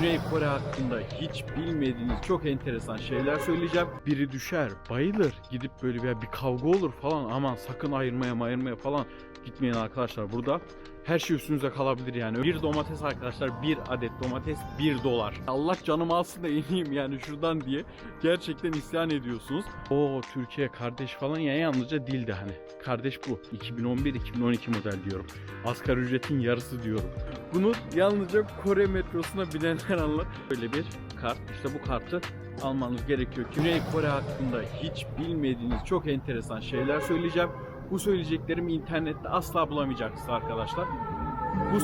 Güney Kore hakkında hiç bilmediğiniz çok enteresan şeyler söyleyeceğim. Biri düşer, bayılır. Gidip böyle bir, bir kavga olur falan. Aman sakın ayırmaya ayırmaya falan gitmeyin arkadaşlar. Burada her şey üstünüze kalabilir yani. Bir domates arkadaşlar bir adet domates 1 dolar. Allah canımı alsın da ineyim yani şuradan diye gerçekten isyan ediyorsunuz. O Türkiye kardeş falan ya yalnızca dilde hani. Kardeş bu. 2011-2012 model diyorum. Asgari ücretin yarısı diyorum. Bunu yalnızca Kore metrosuna bilenler anlar. Böyle bir kart. İşte bu kartı almanız gerekiyor. Güney Kore hakkında hiç bilmediğiniz çok enteresan şeyler söyleyeceğim. Bu söyleyeceklerimi internette asla bulamayacaksınız arkadaşlar. Bu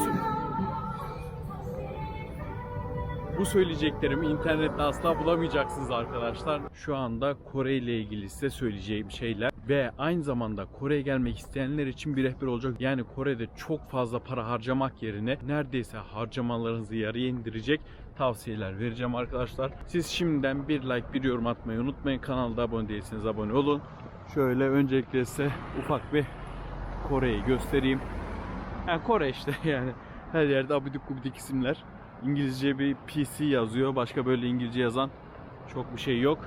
bu söyleyeceklerimi internette asla bulamayacaksınız arkadaşlar. Şu anda Kore ile ilgili size söyleyeceğim şeyler ve aynı zamanda Kore'ye gelmek isteyenler için bir rehber olacak. Yani Kore'de çok fazla para harcamak yerine neredeyse harcamalarınızı yarıya indirecek tavsiyeler vereceğim arkadaşlar. Siz şimdiden bir like bir yorum atmayı unutmayın. Kanalda abone değilseniz abone olun. Şöyle öncelikle size ufak bir Kore'yi göstereyim. Yani Kore işte yani her yerde abidik gubidik isimler. İngilizce bir PC yazıyor. Başka böyle İngilizce yazan çok bir şey yok.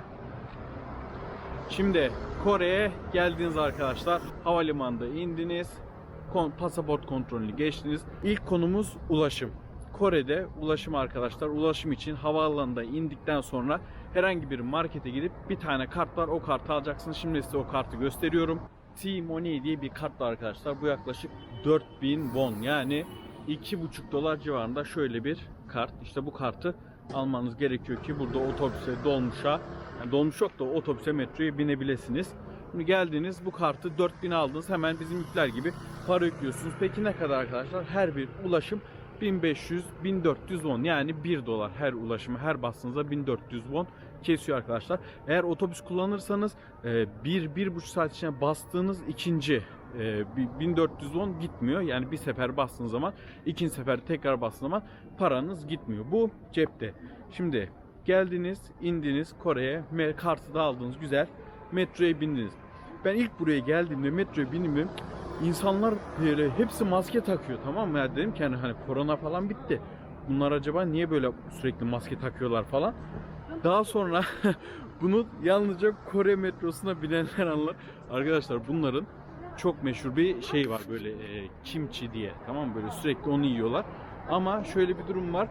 Şimdi Kore'ye geldiniz arkadaşlar. Havalimanında indiniz. Kon- pasaport kontrolünü geçtiniz. İlk konumuz ulaşım. Kore'de ulaşım arkadaşlar. Ulaşım için havaalanında indikten sonra herhangi bir markete gidip bir tane kart var. O kartı alacaksınız. Şimdi size o kartı gösteriyorum. T-Money diye bir kart var arkadaşlar. Bu yaklaşık 4000 won yani 2,5 dolar civarında şöyle bir kart. İşte bu kartı almanız gerekiyor ki burada otobüse, dolmuşa, yani dolmuş yok da otobüse, metroya binebilirsiniz. Şimdi geldiniz bu kartı 4000 aldınız hemen bizim yükler gibi para yüklüyorsunuz. Peki ne kadar arkadaşlar? Her bir ulaşım 1500 1400 won yani 1 dolar her ulaşımı her bastığınızda 1400 won kesiyor arkadaşlar. Eğer otobüs kullanırsanız 1 bir, 1,5 saat içinde bastığınız ikinci e, bir 1400 won gitmiyor. Yani bir sefer bastığınız zaman ikinci sefer tekrar bastığınız zaman paranız gitmiyor. Bu cepte. Şimdi geldiniz, indiniz Kore'ye, kartı da aldınız güzel. Metroya bindiniz. Ben ilk buraya geldiğimde metroya bindiğimde insanlar böyle hepsi maske takıyor tamam mı? Ya dedim ki hani, hani korona falan bitti. Bunlar acaba niye böyle sürekli maske takıyorlar falan. Daha sonra bunu yalnızca Kore metrosuna bilenler anlar. Arkadaşlar bunların çok meşhur bir şey var böyle e, kimchi diye tamam? Böyle sürekli onu yiyorlar. Ama şöyle bir durum var.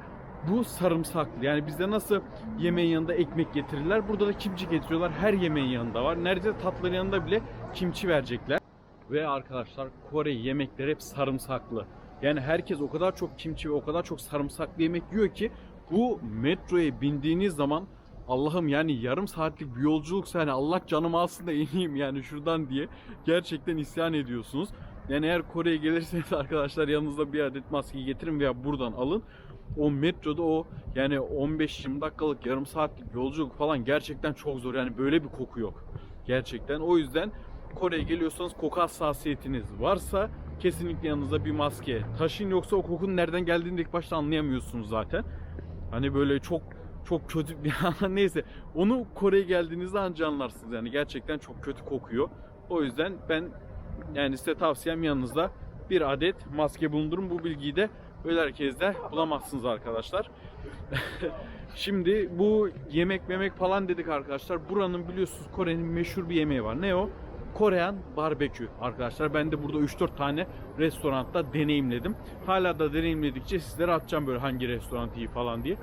Bu sarımsaklı. Yani bizde nasıl yemeğin yanında ekmek getirirler. Burada da kimchi getiriyorlar. Her yemeğin yanında var. Neredeyse tatlıların yanında bile kimchi verecekler. Ve arkadaşlar Kore yemekleri hep sarımsaklı. Yani herkes o kadar çok kimchi ve o kadar çok sarımsaklı yemek yiyor ki bu metroya bindiğiniz zaman Allah'ım yani yarım saatlik bir yolculuksa yani Allah canımı alsın da ineyim yani şuradan diye gerçekten isyan ediyorsunuz. Yani eğer Kore'ye gelirseniz arkadaşlar yanınızda bir adet maskeyi getirin veya buradan alın. O metroda o yani 15-20 dakikalık yarım saatlik yolculuk falan gerçekten çok zor. Yani böyle bir koku yok. Gerçekten. O yüzden Kore'ye geliyorsanız koku hassasiyetiniz varsa kesinlikle yanınızda bir maske taşıyın yoksa o kokunun nereden geldiğini ilk başta anlayamıyorsunuz zaten. Hani böyle çok çok kötü bir neyse onu Kore'ye geldiğinizde anca anlarsınız yani gerçekten çok kötü kokuyor. O yüzden ben yani size tavsiyem yanınızda bir adet maske bulundurun. Bu bilgiyi de öyle herkeste bulamazsınız arkadaşlar. Şimdi bu yemek memek falan dedik arkadaşlar. Buranın biliyorsunuz Kore'nin meşhur bir yemeği var. Ne o? Korean barbekü arkadaşlar. Ben de burada 3-4 tane restoranda deneyimledim. Hala da deneyimledikçe sizlere atacağım böyle hangi restoran iyi falan diye.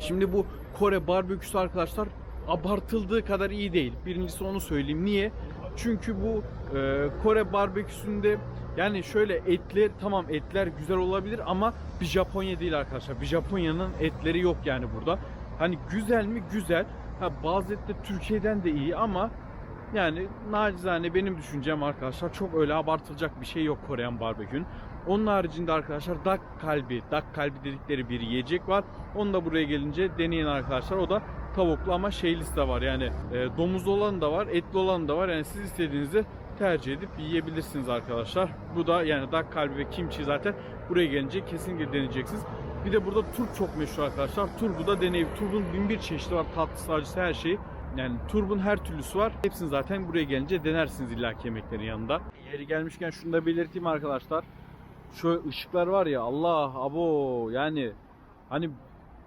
Şimdi bu Kore barbeküsü arkadaşlar abartıldığı kadar iyi değil. Birincisi onu söyleyeyim. Niye? Çünkü bu e, Kore barbeküsünde yani şöyle etler tamam etler güzel olabilir ama bir Japonya değil arkadaşlar. Bir Japonya'nın etleri yok yani burada. Hani güzel mi? Güzel. Ha, bazı etler Türkiye'den de iyi ama yani nacizane benim düşüncem arkadaşlar çok öyle abartılacak bir şey yok Koreyan barbekün. Onun haricinde arkadaşlar dak kalbi, dak kalbi dedikleri bir yiyecek var. Onu da buraya gelince deneyin arkadaşlar. O da tavuklu ama şeylisi de var. Yani e, domuzlu olan da var, etli olan da var. Yani siz istediğinizi tercih edip yiyebilirsiniz arkadaşlar. Bu da yani dak kalbi ve kimchi zaten buraya gelince kesinlikle deneyeceksiniz. Bir de burada turp çok meşhur arkadaşlar. Turbu da deneyin. Turbun bin bir çeşidi var. Tatlısı, acısı her şeyi. Yani turbun her türlüsü var. Hepsini zaten buraya gelince denersiniz illaki yemeklerin yanında. Yeri gelmişken şunu da belirteyim arkadaşlar. Şu ışıklar var ya Allah abo yani hani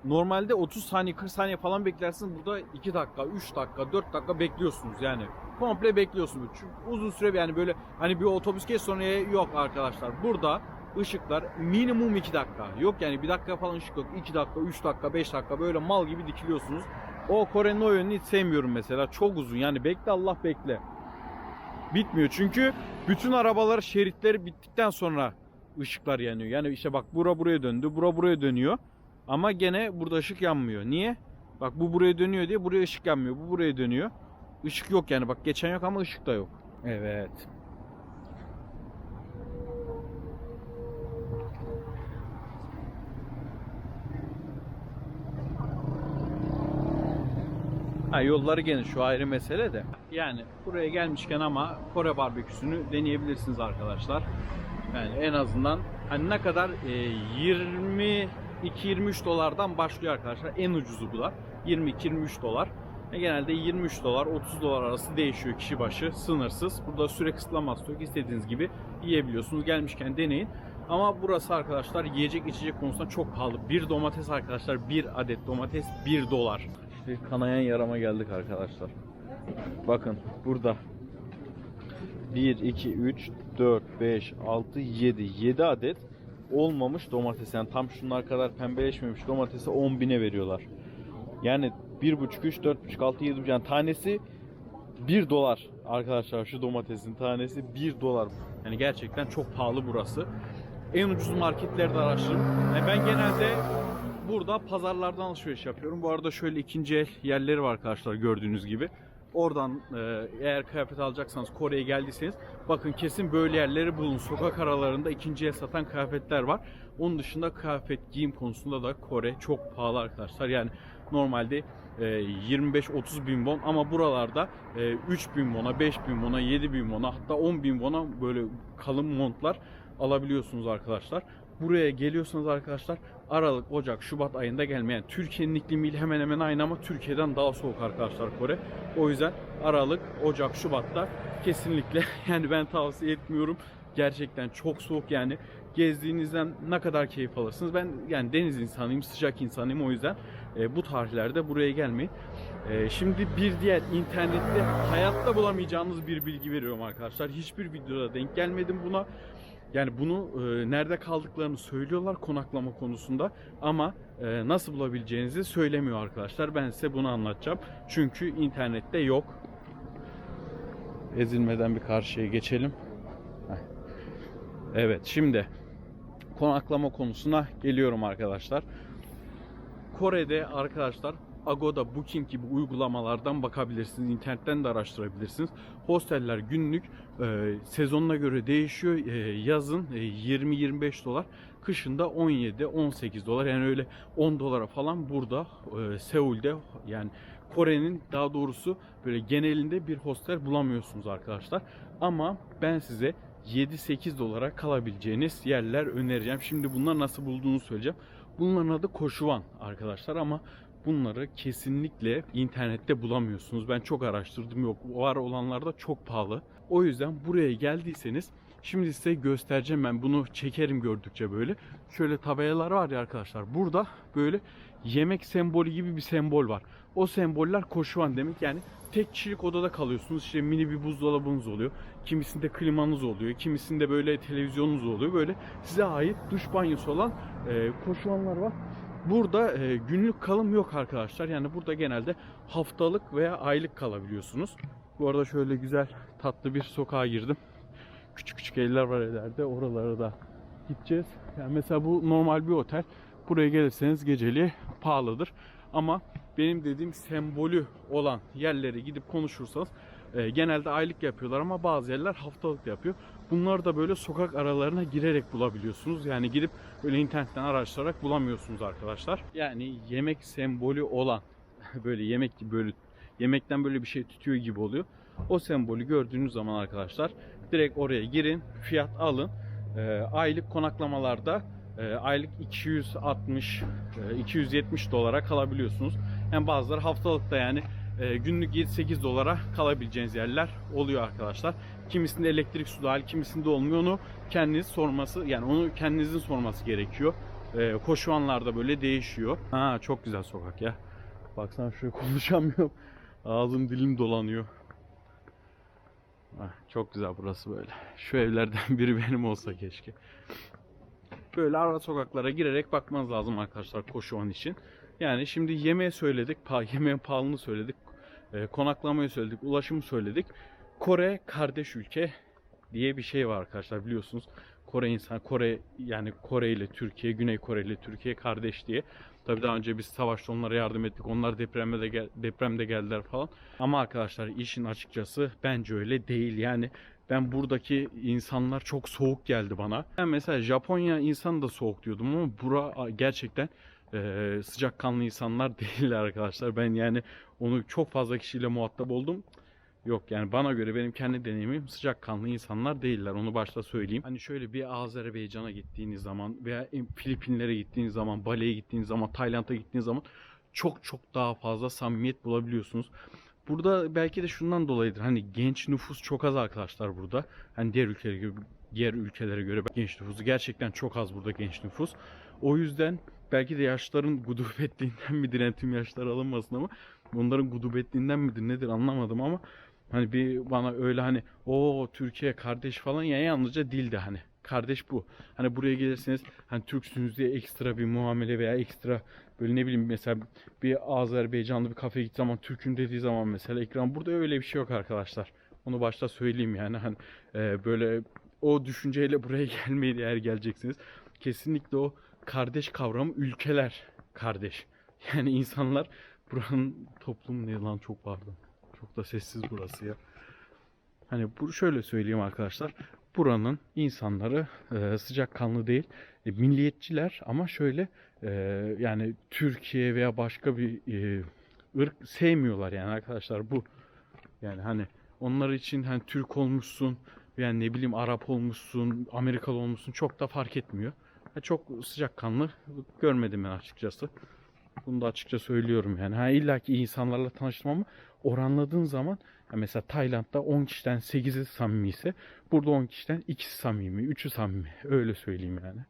normalde 30 saniye 40 saniye falan beklersiniz. Burada 2 dakika, 3 dakika, 4 dakika bekliyorsunuz yani. Komple bekliyorsunuz. Çünkü uzun süre yani böyle hani bir otobüs geç sonra yok arkadaşlar. Burada ışıklar minimum 2 dakika. Yok yani 1 dakika falan ışık yok. 2 dakika, 3 dakika, 5 dakika böyle mal gibi dikiliyorsunuz. O Kore'nin o yönünü hiç sevmiyorum mesela. Çok uzun yani bekle Allah bekle. Bitmiyor çünkü bütün arabalar şeritleri bittikten sonra ışıklar yanıyor. Yani işte bak bura buraya döndü, bura buraya dönüyor. Ama gene burada ışık yanmıyor. Niye? Bak bu buraya dönüyor diye buraya ışık yanmıyor. Bu buraya dönüyor. Işık yok yani bak geçen yok ama ışık da yok. Evet. Ha, yolları geniş şu ayrı mesele de. Yani buraya gelmişken ama Kore barbeküsünü deneyebilirsiniz arkadaşlar. Yani en azından hani ne kadar e, 22-23 dolardan başlıyor arkadaşlar. En ucuzu bu da. 22-23 dolar. E, genelde 23 dolar 30 dolar arası değişiyor kişi başı sınırsız. Burada süre kısıtlaması yok. İstediğiniz gibi yiyebiliyorsunuz. Gelmişken deneyin. Ama burası arkadaşlar yiyecek içecek konusunda çok pahalı. Bir domates arkadaşlar bir adet domates 1 dolar. İşte kanayan yarama geldik arkadaşlar. Bakın burada 1, 2, 3, 4, 5, 6, 7. 7 adet olmamış domates. Yani tam şunlar kadar pembeleşmemiş domatesi 10 bine veriyorlar. Yani 1,5, 3, 4,5, 6, 7 yani tanesi 1 dolar arkadaşlar şu domatesin tanesi 1 dolar. Yani gerçekten çok pahalı burası. En ucuz marketlerde araştırın. Yani ben genelde burada pazarlardan alışveriş yapıyorum. Bu arada şöyle ikinci el yerleri var arkadaşlar gördüğünüz gibi. Oradan e, eğer kıyafet alacaksanız Kore'ye geldiyseniz bakın kesin böyle yerleri bulun. Sokak aralarında ikinci el satan kıyafetler var. Onun dışında kıyafet giyim konusunda da Kore çok pahalı arkadaşlar. Yani normalde e, 25-30 bin won ama buralarda e, 3 bin won'a, 5 bin won'a, 7 bin won'a hatta 10 bin won'a böyle kalın montlar alabiliyorsunuz arkadaşlar. Buraya geliyorsanız arkadaşlar Aralık, Ocak, Şubat ayında gelmeyen Türkiye'nin iklimiyle hemen hemen aynı ama Türkiye'den daha soğuk arkadaşlar Kore. O yüzden Aralık, Ocak, Şubat'ta kesinlikle yani ben tavsiye etmiyorum. Gerçekten çok soğuk yani gezdiğinizden ne kadar keyif alırsınız. Ben yani deniz insanıyım, sıcak insanıyım o yüzden e, bu tarihlerde buraya gelmeyin. E, şimdi bir diğer internette hayatta bulamayacağınız bir bilgi veriyorum arkadaşlar. Hiçbir videoda denk gelmedim buna. Yani bunu e, nerede kaldıklarını söylüyorlar konaklama konusunda ama e, nasıl bulabileceğinizi söylemiyor arkadaşlar. Ben size bunu anlatacağım. Çünkü internette yok. Ezilmeden bir karşıya geçelim. Evet şimdi konaklama konusuna geliyorum arkadaşlar. Kore'de arkadaşlar Agoda, Booking gibi uygulamalardan bakabilirsiniz. İnternetten de araştırabilirsiniz. Hosteller günlük e, sezonuna göre değişiyor. E, yazın e, 20-25 dolar, kışın da 17-18 dolar. Yani öyle 10 dolara falan burada e, Seul'de yani Kore'nin daha doğrusu böyle genelinde bir hostel bulamıyorsunuz arkadaşlar. Ama ben size 7-8 dolara kalabileceğiniz yerler önereceğim. Şimdi bunlar nasıl bulduğunu söyleyeceğim. Bunların adı Koşuvan arkadaşlar ama bunları kesinlikle internette bulamıyorsunuz. Ben çok araştırdım yok. Var olanlar da çok pahalı. O yüzden buraya geldiyseniz şimdi size göstereceğim ben bunu çekerim gördükçe böyle. Şöyle tabelalar var ya arkadaşlar. Burada böyle yemek sembolü gibi bir sembol var. O semboller koşuvan demek yani tek kişilik odada kalıyorsunuz. İşte mini bir buzdolabınız oluyor. Kimisinde klimanız oluyor. Kimisinde böyle televizyonunuz oluyor. Böyle size ait duş banyosu olan e, koşuvanlar var. Burada e, günlük kalım yok arkadaşlar. Yani burada genelde haftalık veya aylık kalabiliyorsunuz. Bu arada şöyle güzel tatlı bir sokağa girdim. Küçük küçük evler var ileride. Oralara da gideceğiz. Yani mesela bu normal bir otel. Buraya gelirseniz geceliği pahalıdır. Ama benim dediğim sembolü olan yerlere gidip konuşursanız e, genelde aylık yapıyorlar ama bazı yerler haftalık yapıyor. Bunları da böyle sokak aralarına girerek bulabiliyorsunuz. Yani gidip böyle internetten araştırarak bulamıyorsunuz arkadaşlar. Yani yemek sembolü olan böyle yemek gibi böyle yemekten böyle bir şey tutuyor gibi oluyor. O sembolü gördüğünüz zaman arkadaşlar direkt oraya girin, fiyat alın. E, aylık konaklamalarda e, aylık 260 e, 270 dolara kalabiliyorsunuz. Yani bazıları haftalıkta yani e, günlük 7-8 dolara kalabileceğiniz yerler oluyor arkadaşlar. Kimisinde elektrik su dahil, kimisinde olmuyor. Onu kendiniz sorması yani onu kendinizin sorması gerekiyor. e, koşuanlarda böyle değişiyor. Ha çok güzel sokak ya. Baksana şöyle konuşamıyorum. Ağzım dilim dolanıyor. Ah, çok güzel burası böyle. Şu evlerden biri benim olsa keşke. Böyle ara sokaklara girerek bakmanız lazım arkadaşlar koşuan için. Yani şimdi yemeği söyledik, yemeğin pahalılığını söyledik, e, konaklamayı söyledik, ulaşımı söyledik. Kore kardeş ülke diye bir şey var arkadaşlar biliyorsunuz. Kore insan, Kore yani Kore ile Türkiye, Güney Kore ile Türkiye kardeş diye. Tabii daha önce biz savaşta onlara yardım ettik. Onlar depremde de gel- depremde geldiler falan. Ama arkadaşlar işin açıkçası bence öyle değil. Yani ben buradaki insanlar çok soğuk geldi bana. Ben mesela Japonya insan da soğuk diyordum ama bura gerçekten e, sıcakkanlı insanlar değiller arkadaşlar. Ben yani onu çok fazla kişiyle muhatap oldum. Yok yani bana göre benim kendi deneyimim sıcakkanlı insanlar değiller. Onu başta söyleyeyim. Hani şöyle bir Azerbaycan'a gittiğiniz zaman veya Filipinlere gittiğiniz zaman, Bali'ye gittiğiniz zaman, Tayland'a gittiğiniz zaman çok çok daha fazla samimiyet bulabiliyorsunuz. Burada belki de şundan dolayıdır. Hani genç nüfus çok az arkadaşlar burada. Hani diğer ülkelere göre, diğer ülkelere göre genç nüfusu gerçekten çok az burada genç nüfus. O yüzden belki de yaşların gudubetliğinden midir? Yani tüm yaşlar alınmasın ama onların gudubetliğinden midir nedir anlamadım ama hani bir bana öyle hani o Türkiye kardeş falan ya yalnızca dilde hani kardeş bu. Hani buraya gelirseniz hani Türksünüz diye ekstra bir muamele veya ekstra böyle ne bileyim mesela bir Azerbaycanlı bir kafeye gittiği zaman Türk'ün dediği zaman mesela ekran burada öyle bir şey yok arkadaşlar. Onu başta söyleyeyim yani hani e, böyle o düşünceyle buraya gelmeyin eğer geleceksiniz. Kesinlikle o kardeş kavramı ülkeler kardeş. Yani insanlar buranın toplum ne lan çok pardon. Çok da sessiz burası ya. Hani bu şöyle söyleyeyim arkadaşlar. Buranın insanları e, sıcakkanlı değil. E, milliyetçiler ama şöyle e, yani Türkiye veya başka bir e, ırk sevmiyorlar yani arkadaşlar bu. Yani hani onlar için hani Türk olmuşsun yani ne bileyim Arap olmuşsun, Amerikalı olmuşsun çok da fark etmiyor. Ha, çok sıcakkanlı görmedim ben açıkçası. Bunu da açıkça söylüyorum yani. Ha illa ki iyi insanlarla tanıştım ama oranladığın zaman ya mesela Tayland'da 10 kişiden 8'i samimi ise burada 10 kişiden 2'si samimi, 3'ü samimi. Öyle söyleyeyim yani.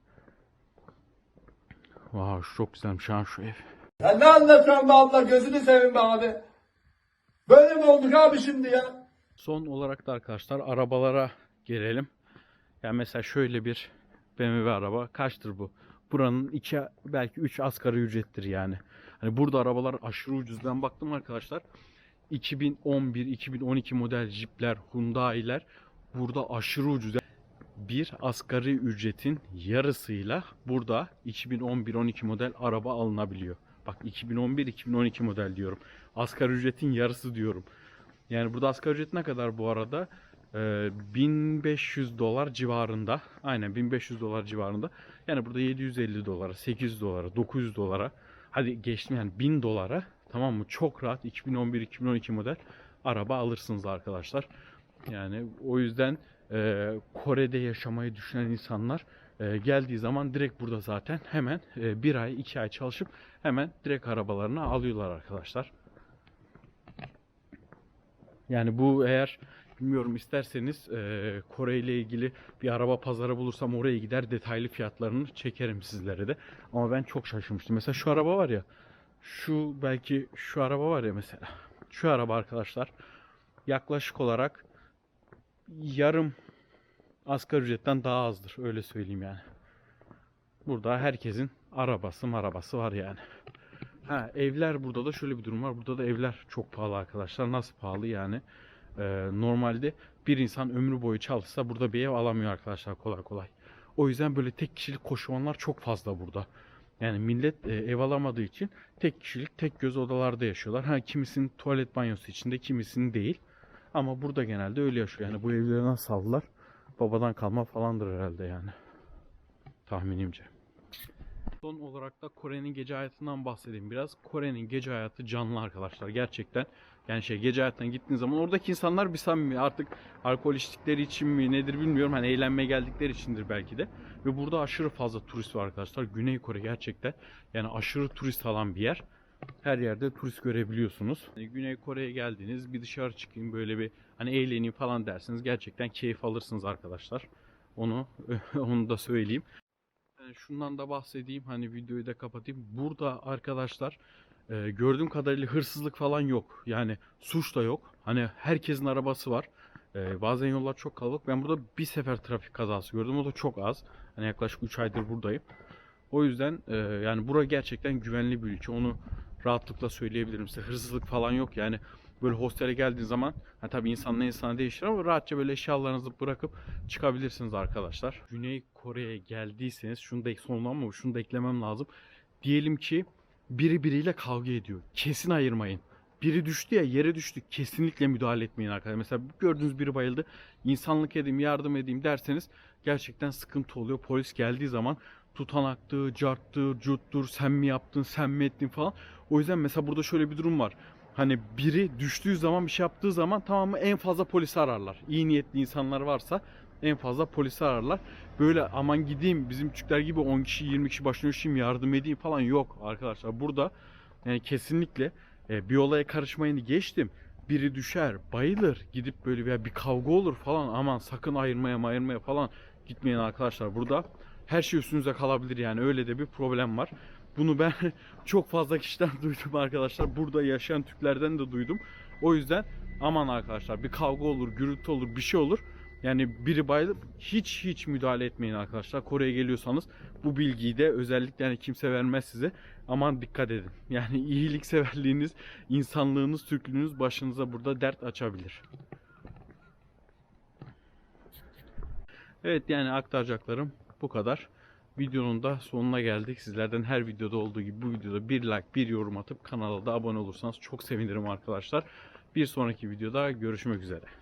Wow, şu çok güzelmiş ha şu ev. Ya ne anlatıyorsun be abla gözünü seveyim be abi. Böyle mi olduk abi şimdi ya? Son olarak da arkadaşlar arabalara gelelim. Yani mesela şöyle bir BMW araba kaçtır bu? Buranın iki belki 3 asgari ücrettir yani. Hani burada arabalar aşırı ucuz. Ben baktım arkadaşlar. 2011-2012 model Jeep'ler, Hyundai'ler burada aşırı ucuz. Bir asgari ücretin yarısıyla burada 2011-12 model araba alınabiliyor. Bak 2011-2012 model diyorum. Asgari ücretin yarısı diyorum. Yani burada asgari ücret ne kadar bu arada? Ee, 1500 dolar civarında. Aynen 1500 dolar civarında. Yani burada 750 dolara, 800 dolara, 900 dolara. Hadi geçtim yani 1000 dolara. Tamam mı? Çok rahat 2011-2012 model araba alırsınız arkadaşlar. Yani o yüzden e, Kore'de yaşamayı düşünen insanlar e, geldiği zaman direkt burada zaten hemen e, bir ay iki ay çalışıp hemen direkt arabalarını alıyorlar arkadaşlar. Yani bu eğer bilmiyorum isterseniz e, Kore ile ilgili bir araba pazarı bulursam oraya gider detaylı fiyatlarını çekerim sizlere de. Ama ben çok şaşırmıştım. Mesela şu araba var ya şu belki şu araba var ya mesela şu araba arkadaşlar yaklaşık olarak yarım asgari ücretten daha azdır öyle söyleyeyim yani. Burada herkesin arabası arabası var yani. Ha evler burada da şöyle bir durum var. Burada da evler çok pahalı arkadaşlar. Nasıl pahalı yani? Ee, normalde bir insan ömrü boyu çalışsa burada bir ev alamıyor arkadaşlar kolay kolay. O yüzden böyle tek kişilik koşulanlar çok fazla burada. Yani millet e, ev alamadığı için tek kişilik tek göz odalarda yaşıyorlar. Ha kimisinin tuvalet banyosu içinde kimisinin değil. Ama burada genelde öyle yaşıyor. Yani bu evleri nasıl aldılar? Babadan kalma falandır herhalde yani. Tahminimce. Son olarak da Kore'nin gece hayatından bahsedeyim biraz. Kore'nin gece hayatı canlı arkadaşlar gerçekten. Yani şey gece hayatına gittiğiniz zaman oradaki insanlar bir samimi artık alkol içtikleri için mi nedir bilmiyorum. Hani eğlenmeye geldikleri içindir belki de. Ve burada aşırı fazla turist var arkadaşlar. Güney Kore gerçekten yani aşırı turist alan bir yer. Her yerde turist görebiliyorsunuz. Yani Güney Kore'ye geldiniz bir dışarı çıkayım böyle bir hani eğleneyim falan dersiniz. Gerçekten keyif alırsınız arkadaşlar. Onu onu da söyleyeyim. Yani şundan da bahsedeyim hani videoyu da kapatayım. Burada arkadaşlar e, gördüğüm kadarıyla hırsızlık falan yok. Yani suç da yok. Hani herkesin arabası var. E, bazen yollar çok kalabalık. Ben burada bir sefer trafik kazası gördüm. O da çok az. Hani yaklaşık 3 aydır buradayım. O yüzden e, yani bura gerçekten güvenli bir ülke. Onu rahatlıkla söyleyebilirim size. Hırsızlık falan yok. Yani böyle hostele geldiğin zaman ha tabii insanla insana değişir ama rahatça böyle eşyalarınızı bırakıp çıkabilirsiniz arkadaşlar. Güney Kore'ye geldiyseniz şunu da sonuna ama şunu da eklemem lazım. Diyelim ki biri biriyle kavga ediyor. Kesin ayırmayın. Biri düştü ya yere düştü. Kesinlikle müdahale etmeyin arkadaşlar. Mesela gördüğünüz biri bayıldı. İnsanlık edeyim, yardım edeyim derseniz gerçekten sıkıntı oluyor. Polis geldiği zaman tutanaktır, carttır, cuttur, sen mi yaptın, sen mi ettin falan. O yüzden mesela burada şöyle bir durum var. Hani biri düştüğü zaman bir şey yaptığı zaman tamam mı en fazla polisi ararlar. İyi niyetli insanlar varsa en fazla polisi ararlar. Böyle aman gideyim bizim Türkler gibi 10 kişi 20 kişi başına yardım edeyim falan yok arkadaşlar. Burada yani kesinlikle e, bir olaya karışmayını geçtim. Biri düşer, bayılır, gidip böyle bir, bir kavga olur falan aman sakın ayırmaya ayırmaya falan gitmeyin arkadaşlar. Burada her şey üstünüze kalabilir yani öyle de bir problem var. Bunu ben çok fazla kişiden duydum arkadaşlar. Burada yaşayan Türklerden de duydum. O yüzden aman arkadaşlar bir kavga olur, gürültü olur, bir şey olur. Yani biri bayılıp hiç hiç müdahale etmeyin arkadaşlar. Kore'ye geliyorsanız bu bilgiyi de özellikle yani kimse vermez size. Aman dikkat edin. Yani iyilikseverliğiniz, insanlığınız, Türklüğünüz başınıza burada dert açabilir. Evet yani aktaracaklarım bu kadar. Videonun da sonuna geldik. Sizlerden her videoda olduğu gibi bu videoda bir like, bir yorum atıp kanala da abone olursanız çok sevinirim arkadaşlar. Bir sonraki videoda görüşmek üzere.